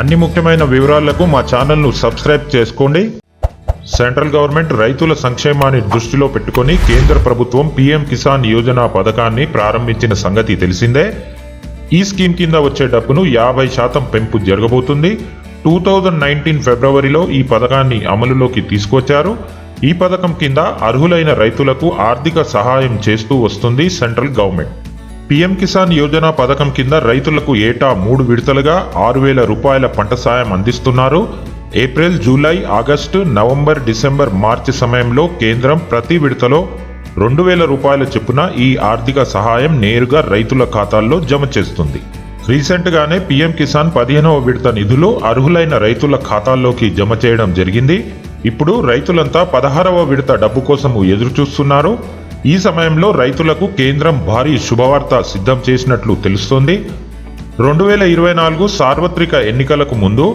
అన్ని ముఖ్యమైన వివరాలకు మా ఛానల్ను సబ్స్క్రైబ్ చేసుకోండి. సెంట్రల్ గవర్నమెంట్ రైతుల సంక్షేమాన్ని దృష్టిలో పెట్టుకొని కేంద్ర ప్రభుత్వం పీఎం కిసాన్ యోజన పథకాన్ని ప్రారంభించిన సంగతి తెలిసిందే. ఈ స్కీమ్ కింద వచ్చే డబ్బును యాభై శాతం పెంపు జరగబోతుంది. టూ థౌజండ్ నైన్టీన్ ఫిబ్రవరిలో ఈ పథకాన్ని అమలులోకి తీసుకొచ్చారు. ఈ పథకం కింద అర్హులైన రైతులకు ఆర్థిక సహాయం చేస్తూ వస్తుంది central government. PM Kisan Yojana పథకం కింద రైతులకు ఏటా మూడు విడతలుగా ఆరు వేల రూపాయల పంట సాయం అందిస్తున్నారు. April July August November December March సమయంలో కేంద్రం ప్రతి విడతలో రెండు వేల రూపాయల చొప్పున ఈ ఆర్థిక సహాయం నేరుగా రైతుల ఖాతాల్లో జమ చేస్తుంది. రీసెంట్గానే పీఎం కిసాన్ పదిహేనవ విడత నిధులు అర్హులైన రైతుల ఖాతాల్లోకి జమ చేయడం జరిగింది. ఇప్పుడు రైతులంతా పదహారవ విడత డబ్బు కోసం ఎదురుచూస్తున్నారు. ఈ సమయంలో రైతులకు కేంద్రం భారీ శుభవార్త సిద్ధం చేసినట్లు తెలుస్తోంది. రెండు వేల ఇరవై నాలుగు సార్వత్రిక ఎన్నికలకు ముందు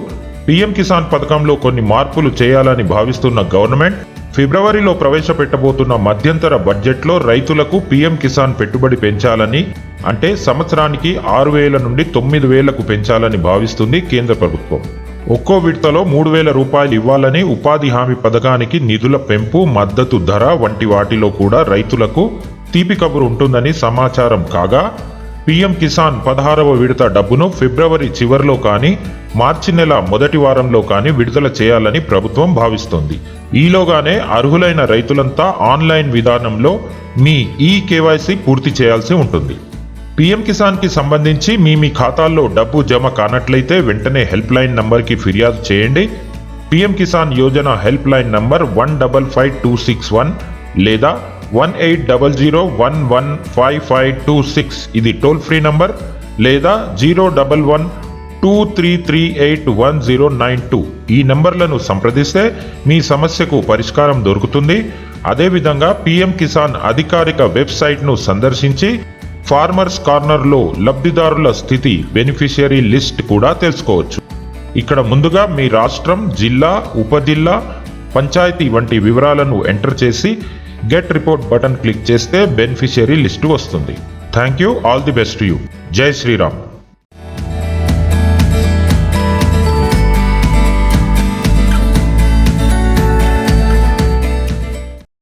పీఎం కిసాన్ పథకంలో కొన్ని మార్పులు చేయాలని భావిస్తున్న గవర్నమెంట్ ఫిబ్రవరిలో ప్రవేశపెట్టబోతున్న మధ్యంతర బడ్జెట్లో రైతులకు పీఎం కిసాన్ పెట్టుబడి పెంచాలని అంటే సంవత్సరానికి ఆరు వేల నుండి తొమ్మిది వేలకు పెంచాలని భావిస్తుంది కేంద్ర ప్రభుత్వం. ఒక్కో విడతలో మూడు వేల రూపాయలు ఇవ్వాలని ఉపాధి హామీ పథకానికి నిధుల పెంపు మద్దతు ధర వంటి వాటిలో కూడా రైతులకు తీపి కబురు ఉంటుందని సమాచారం కాగా పీఎం కిసాన్ పదహారవ విడత డబ్బును ఫిబ్రవరి చివరిలో కానీ మార్చి నెల మొదటి వారంలో కానీ విడుదల చేయాలని ప్రభుత్వం భావిస్తోంది. ఈలోగానే అర్హులైన రైతులంతా ఆన్లైన్ విధానంలో మీ ఈ కేవైసీ పూర్తి చేయాల్సి ఉంటుంది. పీఎం కిసాన్కి సంబంధించి మీ మీ ఖాతాల్లో డబ్బు జమ కానట్లయితే వెంటనే హెల్ప్ లైన్ నంబర్కి ఫిర్యాదు చేయండి. PM Kisan Yojana help line number one double five two six one లేదా one eight double zero one one five five two six ఇది టోల్ ఫ్రీ నంబర్ లేదా zero double one two three three eight one zero nine two. ఈ నంబర్లను సంప్రదిస్తే మీ సమస్యకు పరిష్కారం దొరుకుతుంది. అదేవిధంగా పీఎం కిసాన్ అధికారిక వెబ్సైట్ను సందర్శించి ఫార్మర్స్ కార్నర్లో లబ్ధిదారుల స్థితి బెనిఫిషియరీ లిస్ట్ కూడా తెలుసుకోవచ్చు. ఇక్కడ ముందుగా మీ రాష్ట్రం జిల్లా ఉపజిల్లా పంచాయతీ వంటి వివరాలను ఎంటర్ చేసి గెట్ రిపోర్ట్ బటన్ క్లిక్ చేస్తే బెనిఫిషియరీ లిస్టు వస్తుంది. Thank you all the best you. జై శ్రీరామ్.